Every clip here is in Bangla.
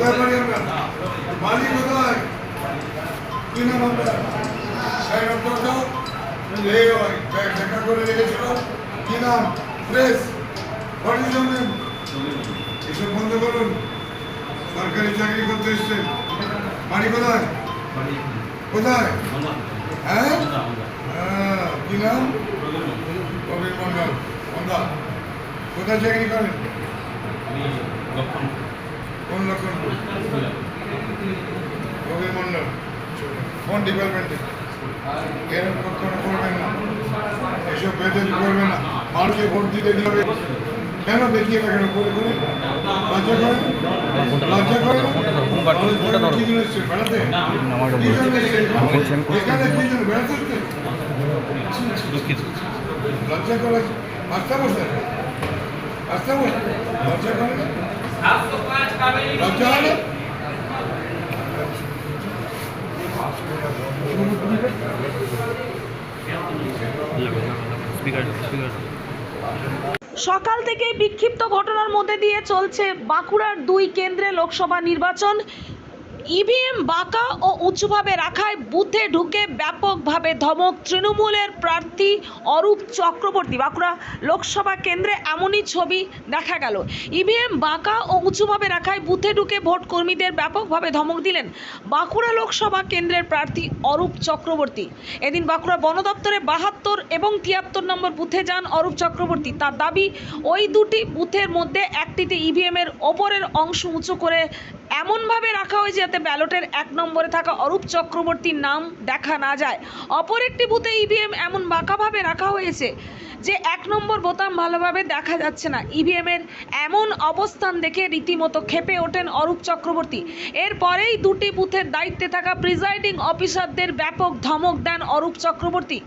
কোথায় বাড়ি আপনার বাড়ি কোথায় কি নাম? ওই ব্যাগ দেখা করে রেখেছিল কি নাম প্রেস হোয়াট ইজ নেম এসব বন্ধ করুন সরকারি চাকরি করতে এসছেন বাড়ি কোথায় কোথায় হ্যাঁ? হ্যাঁ, কি নাম? কবির মন্ডল মন্ডল কোথায় চাকরি করেন? কোন ডিপার্টমেন্টে এরকম কখনো করবেন না। এসব বেতন করবে না। মানুষকে ভোট দিতে দিবে কেন দেখিয়ে কেন করে করে? লজ্জা করে লজ্জা করে? লজ্জা করে? আস্থা বসে? আস্থা বসে? লজ্জা করে না? সকাল থেকেই বিক্ষিপ্ত ঘটনার মধ্যে দিয়ে চলছে বাঁকুড়ার দুই কেন্দ্রে লোকসভা নির্বাচন। ইভিএম বাঁকা ও উঁচুভাবে রাখায় বুথে ঢুকে ব্যাপকভাবে ধমক। তৃণমূলের প্রার্থী অরূপ চক্রবর্তী। বাঁকুড়া লোকসভা কেন্দ্রে এমনই ছবি দেখা গেল। ইভিএম বাঁকা ও উঁচুভাবে রাখায় বুথে ঢুকে ভোট কর্মীদের ব্যাপকভাবে ধমক দিলেন বাঁকুড়া লোকসভা কেন্দ্রের প্রার্থী অরূপ চক্রবর্তী। এদিন বাঁকুড়া বন দপ্তরে বাহাত্তর এবং তিয়াত্তর নম্বর বুথে যান অরূপ চক্রবর্তী। তার দাবি, ওই দুটি বুথের মধ্যে একটিতে ইভিএম এর ওপরের অংশ উঁচু করে এমনভাবে রাখা হয়েছে যাতে ব্যালটের এক নম্বরে থাকা অরূপ চক্রবর্তীর নাম দেখা না যায়। অপর একটি বুথে ইভিএম এমন বাঁকাভাবে রাখা হয়েছে যে এক নম্বর বোতাম ভালোভাবে দেখা যাচ্ছে না। ইভিএম এর এমন অবস্থান দেখে রীতিমতো খেপে ওঠেন অরূপ চক্রবর্তী। এরপরেই দুটি বুথের দায়িত্বে থাকা প্রিজাইডিং অফিসারদের ব্যাপক ধমক দেন অরূপ চক্রবর্তী।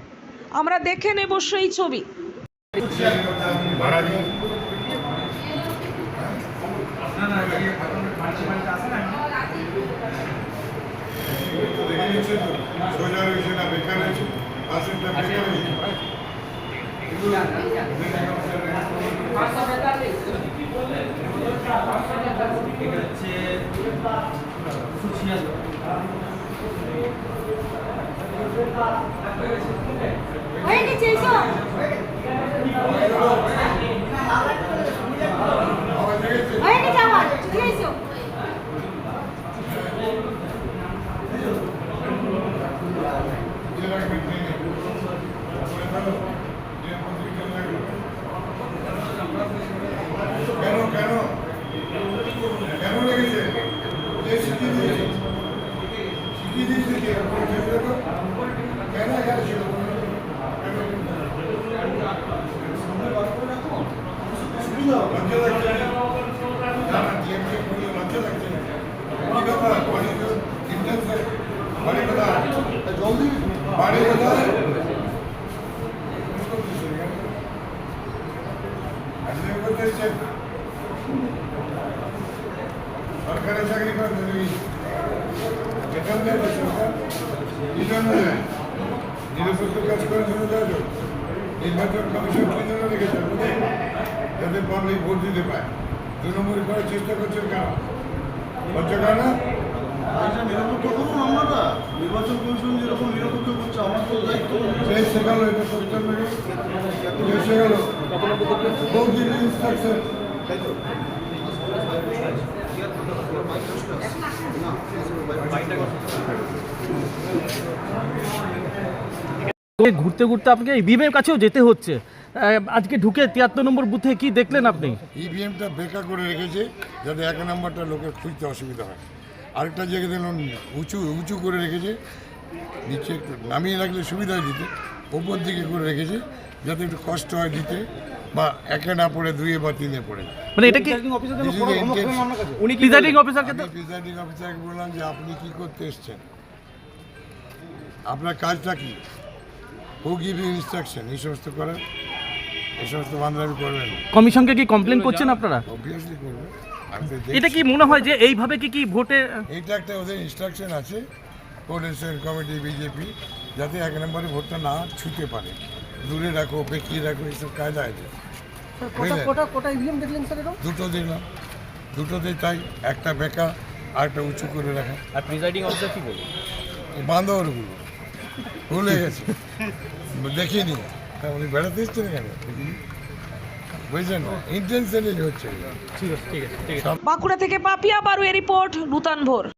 আমরা দেখে নেব সেই ছবি। ভাড়া দেখে নিচ্ছেন তো? সোজা রয়েছে না বেকার রয়েছে আসেনটা বেকার রয়েছে হয়ে গেছে এসো আওয়াজ লেগেছে হয়ে গেছে আমার চলে এসো যে লাগবে ট্রেনে করে ফেলো যে পত্রিকা লাগবে কেন কেন কেন লেগেছে কে শিখিয়ে দিয়েছে শিখিয়ে দিয়েছে কে আপনি ঠিক রাখো কেন এখানে ছিল লজ্জা লাগছে না না না ডিএমকে করি লজ্জা লাগছে না কি ব্যাপার বাড়ি তো ইন্টারনেট বাড়ি কোথায় জলদি বাড়ি কোথায় আজকে করতে এসছেন সরকারের চাকরি করেন তুমি বেতন দেয় তো সরকার কি জন্য দেয় নিরপেক্ষ কাজ করার জন্য তো নির্বাচন কমিশন কি জন্য রেখেছে? যাতে পাবলিক ভোট দিতে পায় তৃণমূল করার চেষ্টা করছেন করে না এটা নিরপেক্ষ নির্বাচন কমিশন যেরকম নিরপেক্ষ করছে আমার তো দায়িত্ব এটা করতে হবে ঘুরতে ঘুরতে আপনাকে ইভিএমের কাছেও যেতে হচ্ছে। আজকে ঢুকে তিয়াত্তর নম্বর বুথে কি দেখলেন আপনি? ইভিএমটা বেকার করে রেখেছে যাতে এক নাম্বারটা লোকের খুঁজতে অসুবিধা হয়। আরেকটা জায়গায় দেখলাম উঁচু উঁচু করে রেখেছে নিচে একটু নামিয়ে রাখলে সুবিধা হয় দিতে ওপর দিকে করে রেখেছে যাতে একটু কষ্ট হয় দিতে বা একে না পড়ে দুয়ে বা তিনে পড়ে। মানে এটা কি. উনি প্রিজাইডিং অফিসারকে প্রিজাইডিং অফিসারকে বললাম যে আপনি কি করতে এসছেন? আপনার কাজটা কি? হু গিভ ইউ ইনস্ট্রাকশন এই সমস্ত করার এই সমস্ত বান্ধবী করবেন কমিশনকে কি কমপ্লেন করছেন আপনারা? অবভিয়াসলি করবে আমি তো এটা কি মনে হয় যে এইভাবে কি কি ভোটে এটা একটা ওদের ইনস্ট্রাকশন আছে কোঅর্ডিনেশন কমিটি বিজেপি যাতে এক নম্বরে ভোটটা না ছুঁতে পারে। দূরে রাখো পেকিয়ে রাখো এইসব কায়দা আছে? দুটো দেখলাম। দুটোতে তাই একটা বেকা আর একটা উঁচু করে রাখা। আর প্রিজাইডিং অফিসার কি বলব? বান্ধবগুলো ভুলে গেছে। দেখিনি। তা উনি বেড়াতে এসছেন কেন? দেখিনি ইন্টেনশনালি হচ্ছে। ঠিক আছে ঠিক আছে বাঁকুড়া থেকে পাপিয়া বারুয়ের রিপোর্ট নূতন ভোর।